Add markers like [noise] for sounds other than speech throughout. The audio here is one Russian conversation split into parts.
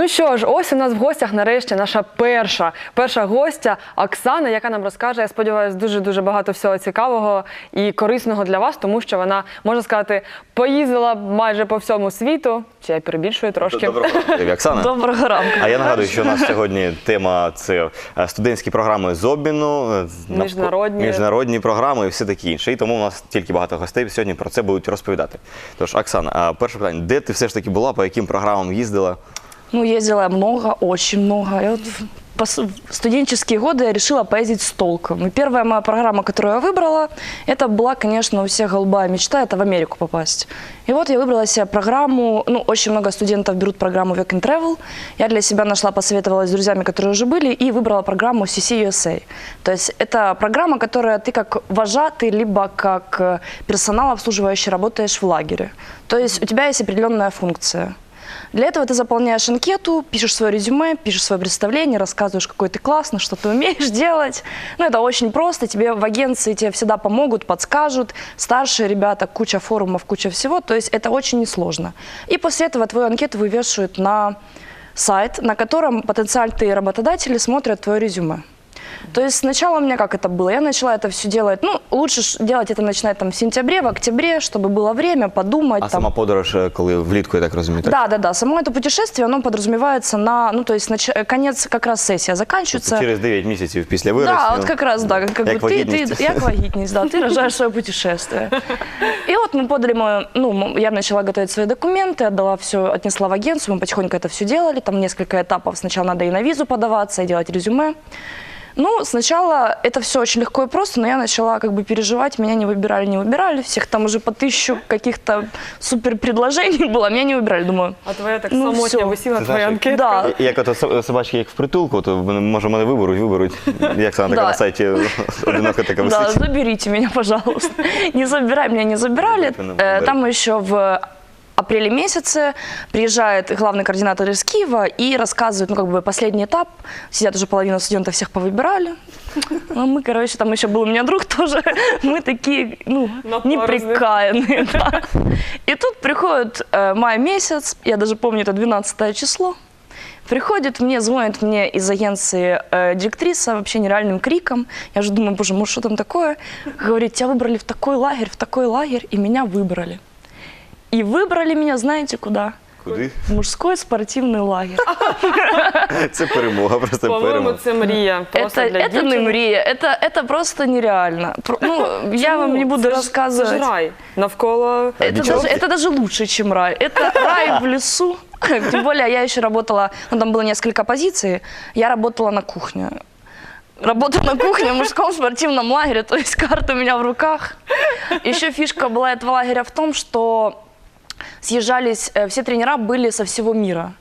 Ну що ж, ось у нас в гостях нарешті наша перша перша гостя Оксана, яка нам розкаже, я сподіваюся, дуже дуже багато всього цікавого і корисного для вас, тому що вона можна сказати поїздила майже по всьому світу. Чи я перебільшую трошки? Доброго ранку, Оксана. Доброго ранку. А я нагадую, що у нас сьогодні тема це е, студентські програми з обміну, е, Міжнародні. міжнародні програми і все таке інше. І тому у нас тільки багато гостей сьогодні про це будуть розповідати. Тож, Оксана, перше питання: де ти все ж таки була, по яким програмам їздила? Ну, ездила много, очень много. Я вот в студенческие годы я решила поездить с толком. И первая моя программа, которую я выбрала, это была, конечно, у всех голубая мечта, это в Америку попасть. И вот я выбрала себе программу, ну, очень много студентов берут программу Work and Travel. Я для себя нашла, посоветовалась с друзьями, которые уже были, и выбрала программу CC USA. То есть это программа, которая ты как вожатый, либо как э, персонал обслуживающий работаешь в лагере. То есть у тебя есть определенная функция. Для этого ты заполняешь анкету, пишешь свое резюме, пишешь свое представление, рассказываешь, какой ты классный, что ты умеешь [laughs] делать. Ну, это очень просто. Тебе в агенции тебе всегда помогут, подскажут. Старшие ребята, куча форумов, куча всего. То есть это очень несложно. И после этого твою анкету вывешивают на сайт, на котором потенциальные работодатели смотрят твое резюме. То есть сначала у меня как это было? Я начала это все делать, ну, лучше ж делать это начинать там в сентябре, в октябре, чтобы было время подумать. А там. сама подорож, е, коли влітку, я так розумію, так? Да, да, да. Само это путешествие, оно подразумевается на, ну, то есть нач- конец как раз сессия заканчивается. Тобто через 9 місяців після вирослі. Да, вот как раз, да, как, как Як бы ты, вагітність. ты, як вагітність, да, ты рожаешь свое путешествие. И вот мы подали мою, ну, м- я начала готовить свои документы, отдала все, отнесла в агентство, мы потихоньку это все делали, там несколько этапов. Сначала надо и на визу подаваться, и делать резюме. Ну, сначала это все очень легко и просто, но я начала как бы переживать, меня не выбирали, не выбирали, всех там уже по тысячу каких-то супер предложений [laughs] было, меня не выбирали, думаю, А твоя так Ну, самотня всьо. висіла Ти твоя знаєш, анкетка. да, І- Як ото со- собачки, як в притулку, то вони, може мене виберуть, виберуть. Як це така Да. на сайті [laughs] одинока така Да, висить. заберите меня, [laughs] пожалуйста. Не забирай, меня не забирали. Нет, вы нам Э, выбрали. Там еще в апреле месяце приезжает главный координатор из Киева и рассказывает, ну, как бы, последний этап. Сидят уже половина студентов, всех повыбирали. А мы, короче, там еще был у меня друг [laughs] тоже. Мы такие, ну, неприкаянные. да. И тут приходит э, май месяц, я даже помню, это 12 число. Приходит мне, звонит мне из агенции э, директриса вообще нереальным криком. Я же думаю, боже, может, что там такое? Говорит, тебя выбрали в такой лагерь, в такой лагерь, и меня выбрали. И выбрали меня, знаете, куда? Куди? В мужской спортивный лагерь. [laughs] Це перемога, просто По-моєму, перемога. це мрія. Просто Это, для это не дівчини. мрия, это, это просто нереально. Про- Ну, я вам не буду Це ж- рассказывать. Це ж рай. Навколо Это Ничего даже, себе. это даже лучше, чем рай. Это рай в лесу. [laughs] Тем более я еще работала, ну там было несколько позиций, я работала на кухне. Работаю на кухне в мужском спортивном лагере, то есть карта у меня в руках. Еще фишка была этого лагеря в том, что съезжались, э, все тренера были со всего мира.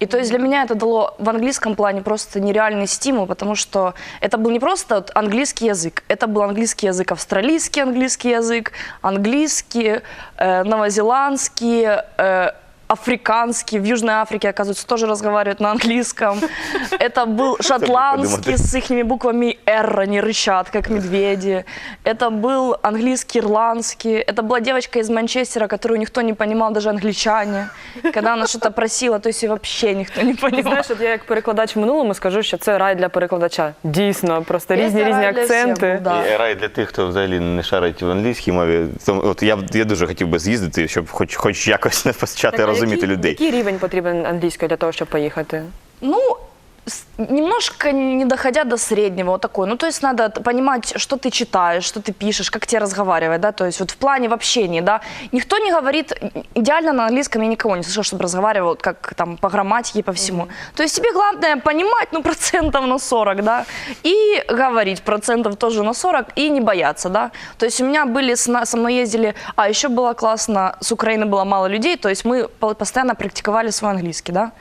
И то есть для меня это дало в английском плане просто нереальный стимул, потому что это был не просто английский язык, это был английский язык, австралийский английский язык, английский, э, новозеландский, э, африканский. В Южной Африке, оказывается, тоже разговаривают на английском. [laughs] Это был шотландский с их буквами «Р», они рычат, как медведи. Это был английский, ирландский. Это была девочка из Манчестера, которую никто не понимал, даже англичане. Когда она что-то просила, то есть ее вообще никто не Ти понимал. знаєш, от я як перекладач в минулому скажу, що це рай для перекладача. Дійсно, просто різні Это різні рай для всех акценти. был, да. І рай для тих, хто взагалі не шарить в англійській мові. Тому, От я, б- [laughs] я дуже хотів би з'їздити, щоб хоч, хоч якось почати Так, а розуміти який, людей. Який рівень потрібен англійської для того, щоб поїхати? Ну, с- немножко не доходя до среднего, вот такой. Ну, то есть надо понимать, что ты читаешь, что ты пишешь, как тебе разговаривать, да, то есть вот в плане в общении, да. Никто не говорит, идеально на английском я никого не слышала, чтобы разговаривал как там по грамматике, по всему. То есть тебе главное понимать, ну, [laughs] процентов на 40, да, и говорить процентов тоже на 40, и не бояться, да. То есть у меня были, со мной ездили, а еще было классно, с Украины было мало людей, то есть мы по- постоянно практиковали свой английский, да.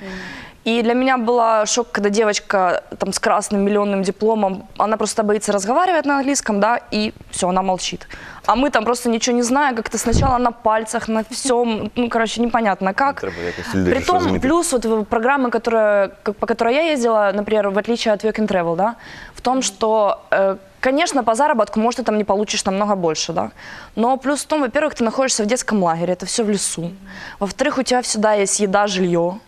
И для меня было шок, когда девочка там с красным миллионным дипломом, она просто боится разговаривать на английском, да, и все, она молчит. А мы там просто ничего не знаем, как-то сначала на пальцах, на всем, ну, короче, непонятно как. Притом, плюс вот программы, которая, как- по которой я ездила, например, в отличие от Work and Travel, да, в том, что, э, конечно, по заработку, может, ты там не получишь намного больше, да, но плюс в том, во-первых, ты находишься в детском лагере, это все в лесу. Во-вторых, у тебя всегда есть еда, жилье.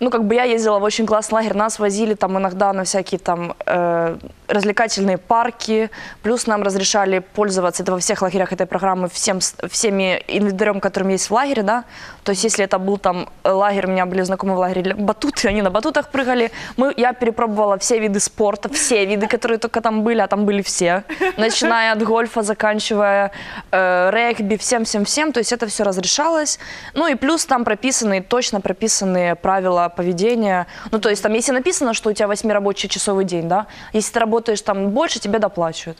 Ну, как бы я ездила в очень классный лагерь, нас возили там иногда на всякие там э, развлекательные парки, плюс нам разрешали пользоваться, это во всех лагерях этой программы, всем, всеми инвентарем, которым есть в лагере, да, то есть если это был там лагерь, у меня были знакомые в лагере батуты, они на батутах прыгали, мы, я перепробовала все виды спорта, все виды, которые только там были, а там были все, начиная от гольфа, заканчивая э, регби, всем-всем-всем, то есть это все разрешалось, ну и плюс там прописаны, точно прописанные правила поведения, ну то есть там если написано, что у тебя 8 рабочий часовой день, да, если ты работаешь там больше, тебе доплачивают.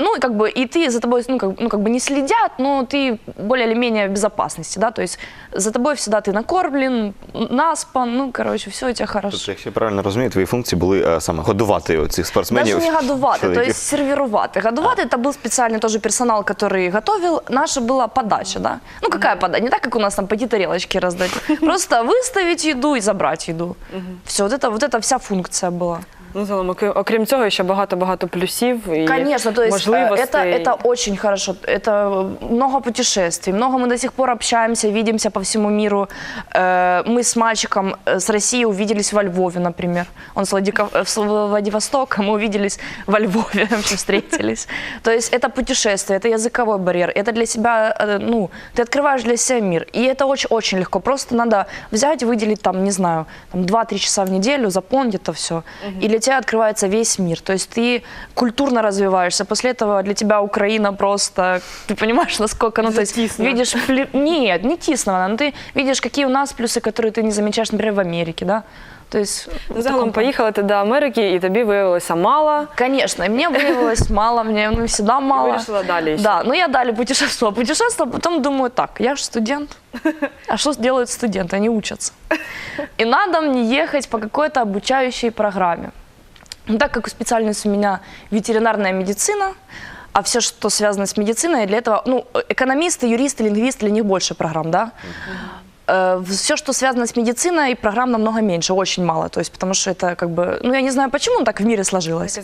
Ну, и как бы, и ты за тобой, ну как, ну, как бы не следят, но ты более или менее в безопасности, да, то есть за тобой всегда ты накормлен, наспан, ну, короче, все у тебя хорошо. Тобто, якщо я правильно розумію, твої функції були е, саме годувати цих спортсменів. Даже не годувати, то чоловіків. есть сервировать. Годувати это был специальный тоже персонал, который готовил. Наша была подача, да? Ну какая подача? Не так, как у нас там пойти тарелочки раздать. [laughs] Просто выставить еду и забрать еду. Все, вот это, вот это вся функция была. Ну, загалом, окрім- окрім цього, ще багато-багато плюсів і Конечно, то есть э, можливостей. это, это очень хорошо. Это много путешествий, много мы до сих пор общаемся, видимся по всему миру. Э, Мы с мальчиком э, с России увиделись во Львове, например. Он с, Владика- э, с Владивостока, мы увиделись во Львове, вообще [laughs] встретились. То есть это путешествие, это языковой барьер, это для себя, э, ну, ты открываешь для себя мир. И это очень-очень легко. Просто надо взять, выделить там, не знаю, там 2-3 часа в неделю, заполнить это все. И для тебя открывается весь мир. То есть ты культурно развиваешься. После этого для тебя Украина просто, ты понимаешь, насколько, ну, то есть Затисно. видишь, пли- нет, не тисно она, но ты видишь, какие у нас плюсы, которые ты не замечаешь, например, в Америке, да. То есть, Ну, загалом поїхала ти до Америки, і тобі виявилося мало. Конечно, и мне выявилось мало, мне ну, всегда мало. вирішила далі ще. Да, ну я далее путешествовала, путешествовала, потом думаю, так, я же студент, [laughs] а что делают студенты? Они учатся. И надо мне ехать по какой-то обучающей программе. Ну, так как специальность у меня ветеринарная медицина, а все, что связано с медициной, для этого, ну, экономисты, юристы, лингвисты, для них больше программ, да? все, что связано с медициной, программ намного меньше, очень мало. То есть, потому что это как бы, ну, я не знаю, почему так в мире сложилось.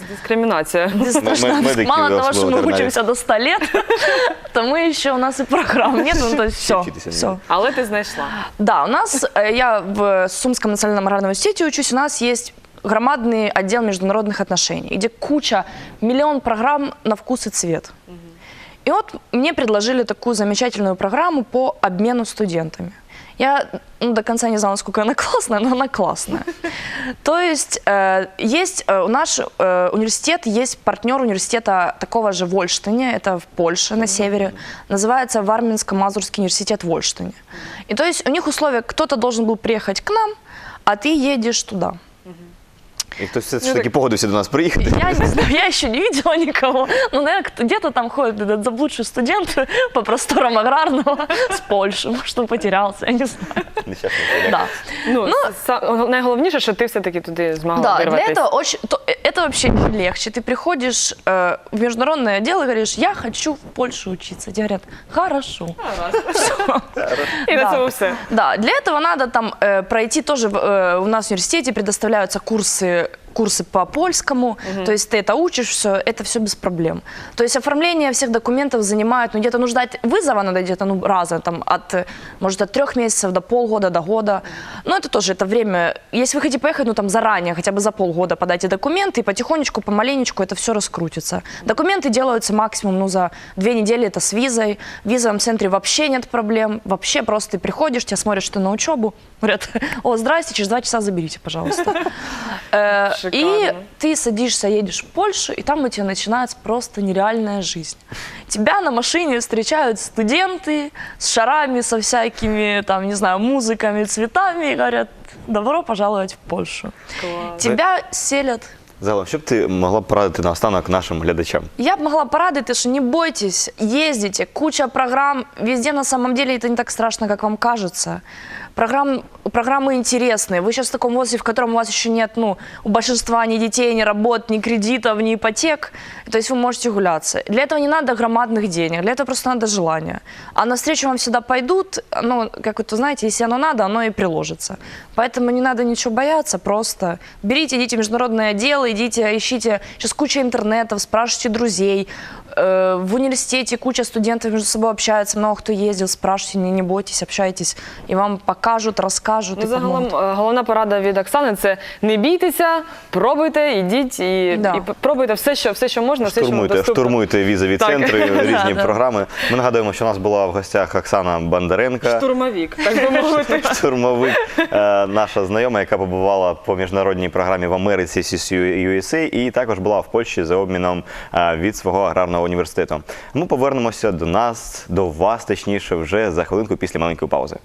Страшно. м- медики, Мало того, что мы учимся до 100 лет, [laughs] то мы еще, у нас и программ нет, ну, то есть все, все. Але ти знайшла. Да, у нас, э, я в Сумском национальном аграрном университете учусь, у нас есть громадный отдел международных отношений, где куча, миллион программ на вкус и цвет. И вот мне предложили такую замечательную программу по обмену студентами. Я ну, до конца не знала, насколько она [laughs] классная, но она классная. [laughs] То есть э, есть э, у наш э, университет, есть партнер университета такого же в Ольштине, это в Польше на севере, называется Варминско-Мазурский университет в Ольштине. И то есть у них условия, кто-то должен был приехать к нам, а ты едешь туда. І хтось все ж таки погодився до нас приїхати. Я не знаю, я еще не видела никого. Ну, наверное, кто- где-то там ходит этот заблудший студент [laughs] по просторам аграрного с Польши. Может, он потерялся, я не знаю. Нещасний Да. Ну, са- найголовніше, що ти все-таки туди змогла Да, для вирватися. этого очень, то- э, это вообще не легче. Ты приходишь э, в международное отдел и говоришь, я хочу в Польше учиться. Тебе говорят, хорошо. І на Да. цьому все. Да, для этого надо там э, пройти тоже в, э, у нас в университете предоставляются курсы курсы по польскому, то есть ты это учишь, все, это все без проблем. То есть оформление всех документов занимает, ну где-то ну ждать вызова надо где-то ну раза там от, э, может от трех месяцев до полгода, до года. Но это тоже это время. Если вы хотите поехать, ну там заранее, хотя бы за полгода подайте документы и потихонечку, помаленечку это все раскрутится. Документы делаются максимум ну за две недели это с визой. В визовом центре вообще нет проблем, вообще просто ты приходишь, тебя смотрят, что ты на учебу, говорят, [laughs] о, здрасте, через два часа заберите, пожалуйста. [laughs] Э, И Шикарно. ты садишься, едешь в Польшу, и там у тебя начинается просто нереальная жизнь. Тебя на машине встречают студенты с шарами, со всякими, там, не знаю, музыками, цветами, и говорят, добро пожаловать в Польшу. Клас. Тебя селят Загалом, що б ти могла б порадити наостанок нашим глядачам? Я бы могла порадовать, что не бойтесь, ездите, куча программ, везде на самом деле это не так страшно, как вам кажется. Программ, программы интересные. Вы сейчас в таком возрасте, в котором у вас еще нет, ну, у большинства ни детей, ни работ, ни кредитов, ни ипотек. То есть вы можете гуляться. Для этого не надо громадных денег, для этого просто надо желание. А навстречу вам всегда пойдут, ну, как это, знаете, если оно надо, оно и приложится. Поэтому не надо ничего бояться, просто берите, идите в международное дело, идите, ищите, сейчас куча интернетов, спрашивайте друзей, В университете куча студентов между собой общаются, много кто ездил, спрашивайте, не, не бойтесь, общайтесь, и вам покажут, расскажут. Ну, загалом е, головна порада від Оксани це не бійтеся, пробуйте, ідіть і, Да. і пробуйте все, що все, що можна, все, що Штурмуйте, доступно. штурмуйте візові Так. центри, різні [laughs] Да, програми. Ми нагадуємо, що у нас була в гостях Оксана Бондаренко. Штурмовік, так би мовити. [laughs] штурмовик, е, наша знайома, яка побувала по міжнародній програмі в Америці CCU USA і також була в Польщі за обміном е, від свого аграрного університету. Ми повернемося до нас, до вас, точніше, вже за хвилинку після маленької паузи.